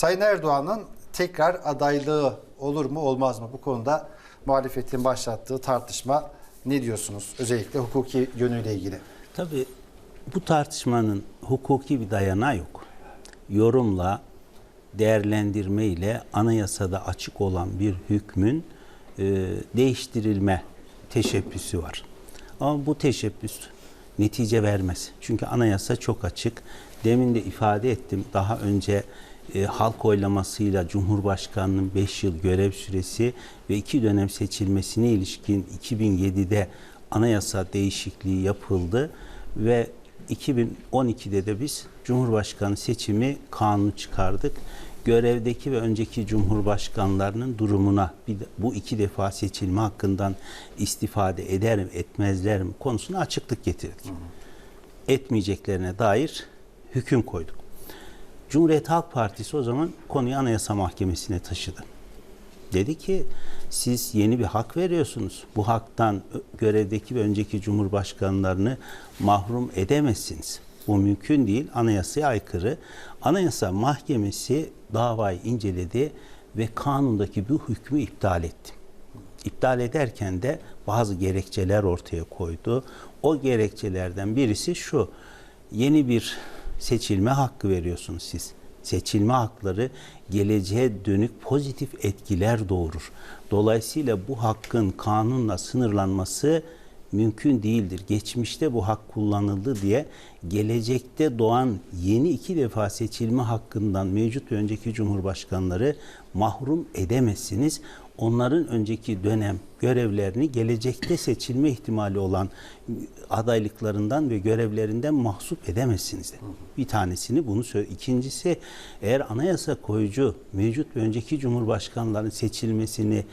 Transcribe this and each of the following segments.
Sayın Erdoğan'ın tekrar adaylığı olur mu olmaz mı? Bu konuda muhalefetin başlattığı tartışma ne diyorsunuz? Özellikle hukuki yönüyle ilgili. Tabii bu tartışmanın hukuki bir dayanağı yok. Yorumla, değerlendirme ile anayasada açık olan bir hükmün e, değiştirilme teşebbüsü var. Ama bu teşebbüs netice vermez. Çünkü anayasa çok açık. Demin de ifade ettim. Daha önce e, halk oylamasıyla Cumhurbaşkanı'nın 5 yıl görev süresi ve 2 dönem seçilmesine ilişkin 2007'de anayasa değişikliği yapıldı ve 2012'de de biz Cumhurbaşkanı seçimi kanunu çıkardık. Görevdeki ve önceki cumhurbaşkanlarının durumuna bu iki defa seçilme hakkından istifade eder mi etmezler mi konusuna açıklık getirdik. Etmeyeceklerine dair hüküm koyduk. Cumhuriyet Halk Partisi o zaman konuyu Anayasa Mahkemesi'ne taşıdı. Dedi ki siz yeni bir hak veriyorsunuz. Bu haktan görevdeki ve önceki cumhurbaşkanlarını mahrum edemezsiniz. Bu mümkün değil. Anayasaya aykırı. Anayasa Mahkemesi davayı inceledi ve kanundaki bu hükmü iptal etti. İptal ederken de bazı gerekçeler ortaya koydu. O gerekçelerden birisi şu. Yeni bir seçilme hakkı veriyorsunuz siz. Seçilme hakları geleceğe dönük pozitif etkiler doğurur. Dolayısıyla bu hakkın kanunla sınırlanması mümkün değildir. Geçmişte bu hak kullanıldı diye gelecekte doğan yeni iki defa seçilme hakkından mevcut önceki cumhurbaşkanları mahrum edemezsiniz. Onların önceki dönem görevlerini gelecekte seçilme ihtimali olan adaylıklarından ve görevlerinden mahsup edemezsiniz. de. Bir tanesini bunu söyle. İkincisi eğer anayasa koyucu mevcut ve önceki cumhurbaşkanların seçilmesini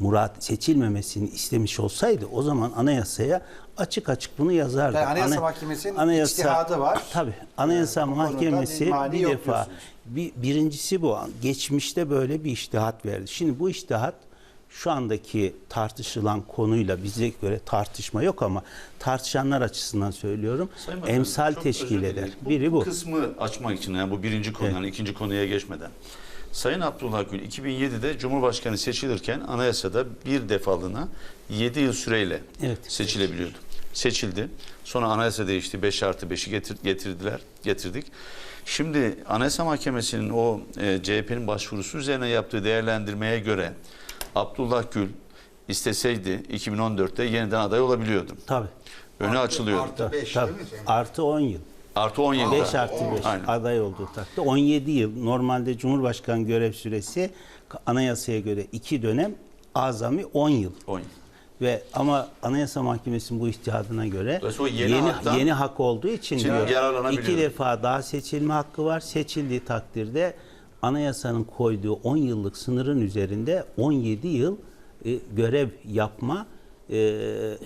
murat seçilmemesini istemiş olsaydı o zaman anayasaya açık açık bunu yazardı. Yani Anayasa Ana- Mahkemesi'nin içtihadı var. Tabii. Anayasa Yani Mahkemesi bir defa diyorsunuz. bir, birincisi bu. Geçmişte böyle bir iştihat verdi. Şimdi bu iştihat şu andaki tartışılan konuyla bize göre tartışma yok ama tartışanlar açısından söylüyorum. Sayın Bakanım, emsal çok teşkil özür eder. dilerim. Biri bu. kısmı açmak için yani bu birinci konu yani ikinci konuya geçmeden. Sayın Abdullah Gül 2007'de Cumhurbaşkanı seçilirken anayasada bir defalığına 7 yıl süreyle Evet. seçilebiliyordu. Seçildi. Sonra anayasa değişti. 5 artı 5'i getir, getirdiler, getirdik. Şimdi Anayasa Mahkemesi'nin o e, CHP'nin başvurusu üzerine yaptığı değerlendirmeye göre Abdullah Gül isteseydi 2014'te yeniden aday olabiliyordu. Tabii. Önü açılıyordu. Artı 5 Tabii. değil mi Sayın Artı 10 yıl. Artı 17. 5 artı 5 Aynen. aday olduğu takdirde 17 yıl normalde Cumhurbaşkanı görev süresi anayasaya göre 2 dönem azami 10 yıl. 10 yıl. Ve ama Anayasa Mahkemesi'nin bu istihadına göre Dolayısıyla yeni yeni yeni, haktan- hak olduğu için Şimdi diyor, yararlanabiliyor. iki defa daha seçilme hakkı var. Seçildiği takdirde anayasanın koyduğu 10 yıllık sınırın üzerinde 17 yıl e, görev yapma e,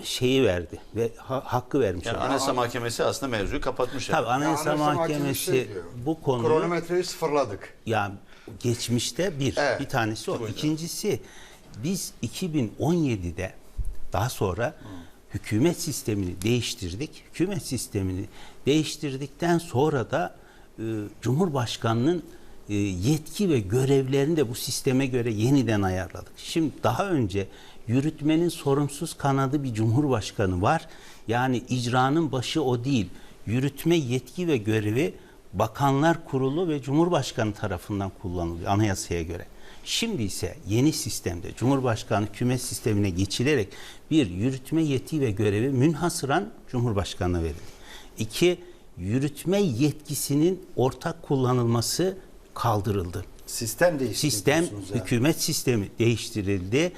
şeyi verdi ve ha- hakkı vermiş. Yani oldu. Anayasa Mahkemesi aslında mevzuyu kapatmış. yani. Tabii Anayasa, Anayasa Mahkemesi, Mahkemesi şey diyor. bu konuyu Kronometreyi sıfırladık. yani geçmişte bir, Evet. bir tanesi o. İkincisi biz 2017'de daha sonra hükümet sistemini değiştirdik. Hükümet sistemini değiştirdikten sonra da e, Cumhurbaşkanının yetki ve görevlerini de bu sisteme göre yeniden ayarladık. Şimdi daha önce yürütmenin sorumsuz kanadı bir cumhurbaşkanı var. Yani icranın başı o değil. Yürütme yetki ve görevi Bakanlar Kurulu ve Cumhurbaşkanı tarafından kullanılıyor anayasaya göre. Şimdi ise yeni sistemde Cumhurbaşkanı kümes sistemine geçilerek bir yürütme yetki ve görevi münhasıran Cumhurbaşkanı'na verildi. İki, yürütme yetkisinin ortak kullanılması kaldırıldı. Sistem değişti. Sistem, yani. hükümet sistemi değiştirildi.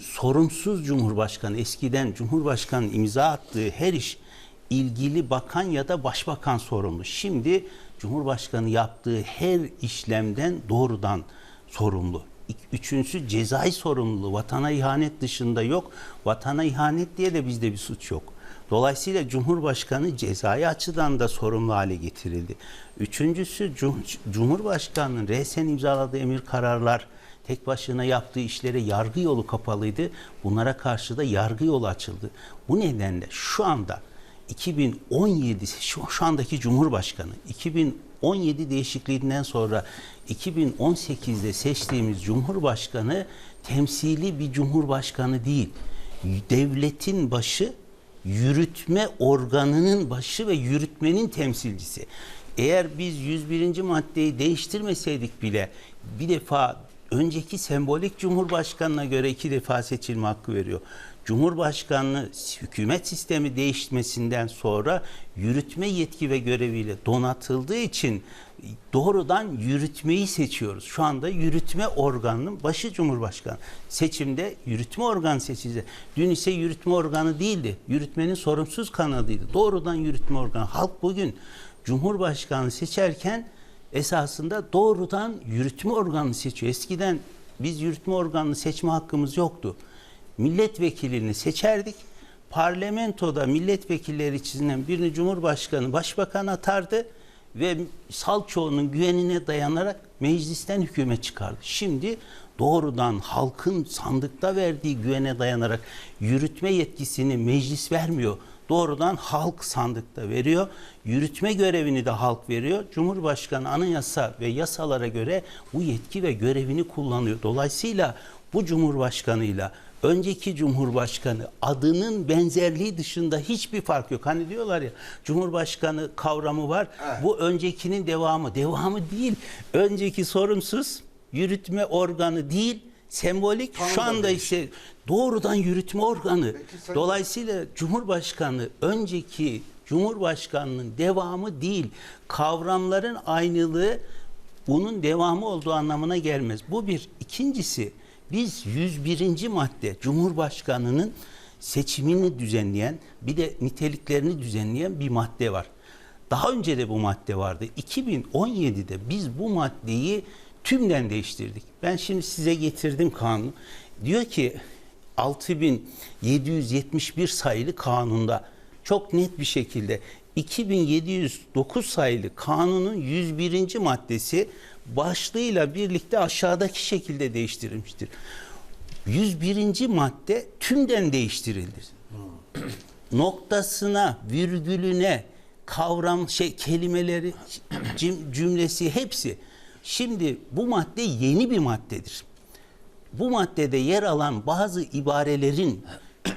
Sorumsuz Cumhurbaşkanı, eskiden Cumhurbaşkanı imza attığı her iş ilgili bakan ya da başbakan sorumlu. Şimdi Cumhurbaşkanı yaptığı her işlemden doğrudan sorumlu. Üçüncüsü cezai sorumluluğu. Vatana ihanet dışında yok. Vatana ihanet diye de bizde bir suç yok. Dolayısıyla Cumhurbaşkanı cezai açıdan da sorumlu hale getirildi. Üçüncüsü Cum- Cumhurbaşkanı'nın resen imzaladığı emir kararlar tek başına yaptığı işlere yargı yolu kapalıydı. Bunlara karşı da yargı yolu açıldı. Bu nedenle şu anda 2017 şu, şu andaki Cumhurbaşkanı 2017 değişikliğinden sonra 2018'de seçtiğimiz Cumhurbaşkanı temsili bir Cumhurbaşkanı değil. Devletin başı, yürütme organının başı ve yürütmenin temsilcisi. Eğer biz 101. maddeyi değiştirmeseydik bile bir defa önceki sembolik Cumhurbaşkanına göre iki defa seçilme hakkı veriyor. Cumhurbaşkanlığı hükümet sistemi değişmesinden sonra yürütme yetki ve göreviyle donatıldığı için doğrudan yürütmeyi seçiyoruz. Şu anda yürütme organının başı Cumhurbaşkanı. Seçimde yürütme organı seçildi. Dün ise yürütme organı değildi. Yürütmenin sorumsuz kanadıydı. Doğrudan yürütme organı. Halk bugün Cumhurbaşkanı seçerken esasında doğrudan yürütme organını seçiyor. Eskiden biz yürütme organını seçme hakkımız yoktu. Milletvekilini seçerdik. Parlamentoda milletvekilleri içinden birini Cumhurbaşkanı, Başbakan atardı ve sal çoğunun güvenine dayanarak meclisten hükümet çıkardı. Şimdi doğrudan halkın sandıkta verdiği güvene dayanarak yürütme yetkisini meclis vermiyor. Doğrudan halk sandıkta veriyor. Yürütme görevini de halk veriyor. Cumhurbaşkanı anayasa ve yasalara göre bu yetki ve görevini kullanıyor. Dolayısıyla bu cumhurbaşkanıyla önceki cumhurbaşkanı adının benzerliği dışında hiçbir fark yok. Hani diyorlar ya cumhurbaşkanı kavramı var. Bu öncekinin devamı. Devamı değil. Önceki sorumsuz yürütme organı değil. Sembolik Tanım şu da anda değişti. işte doğrudan yürütme organı. Peki Dolayısıyla Cumhurbaşkanı önceki Cumhurbaşkanının devamı değil. Kavramların aynılığı bunun devamı olduğu anlamına gelmez. Bu bir. İkincisi biz 101. madde Cumhurbaşkanının seçimini düzenleyen bir de niteliklerini düzenleyen bir madde var. Daha önce de bu madde vardı. 2017'de biz bu maddeyi tümden değiştirdik. Ben şimdi size getirdim kanunu. Diyor ki 6771 sayılı kanunda çok net bir şekilde 2709 sayılı kanunun 101. maddesi başlığıyla birlikte aşağıdaki şekilde değiştirilmiştir. 101. madde tümden değiştirildi noktasına, virgülüne, kavram şey kelimeleri, cümlesi hepsi. Şimdi bu madde yeni bir maddedir. Bu maddede yer alan bazı ibarelerin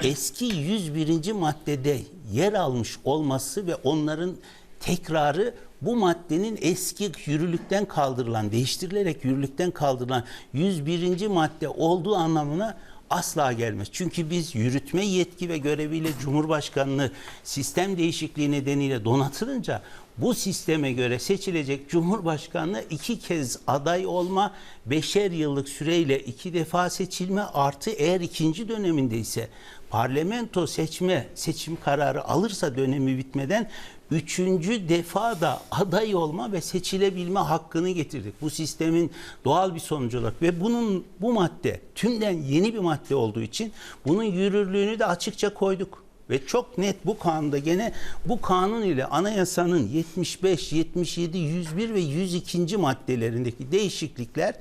eski 101. maddede yer almış olması ve onların tekrarı bu maddenin eski yürürlükten kaldırılan, değiştirilerek yürürlükten kaldırılan 101. madde olduğu anlamına asla gelmez. Çünkü biz yürütme yetki ve göreviyle Cumhurbaşkanlığı sistem değişikliği nedeniyle donatılınca bu sisteme göre seçilecek Cumhurbaşkanlığı iki kez aday olma, beşer yıllık süreyle iki defa seçilme artı eğer ikinci döneminde ise parlamento seçme seçim kararı alırsa dönemi bitmeden üçüncü defa da aday olma ve seçilebilme hakkını getirdik. Bu sistemin doğal bir sonucu olarak ve bunun bu madde tümden yeni bir madde olduğu için bunun yürürlüğünü de açıkça koyduk. Ve çok net bu kanunda gene bu kanun ile anayasanın 75, 77, 101 ve 102. maddelerindeki değişiklikler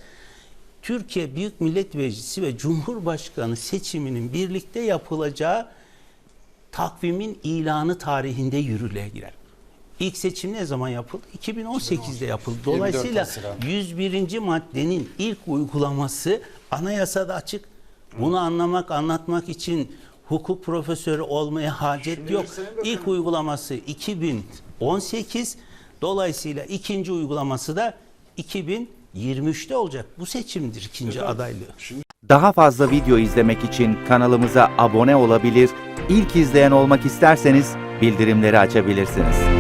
Türkiye Büyük Millet Meclisi ve Cumhurbaşkanı seçiminin birlikte yapılacağı takvimin ilanı tarihinde yürürlüğe girer. İlk seçim ne zaman yapıldı? 2018'de yapıldı. 24 Dolayısıyla Haziran. 101. maddenin ilk uygulaması anayasada açık. Bunu anlamak, anlatmak için hukuk profesörü olmaya hacet Şimdi yok. İlk uygulaması 2018. Dolayısıyla ikinci uygulaması da 2023'te olacak. Bu seçimdir ikinci adaylığı. Daha fazla video izlemek için kanalımıza abone olabilir, ilk izleyen olmak isterseniz bildirimleri açabilirsiniz.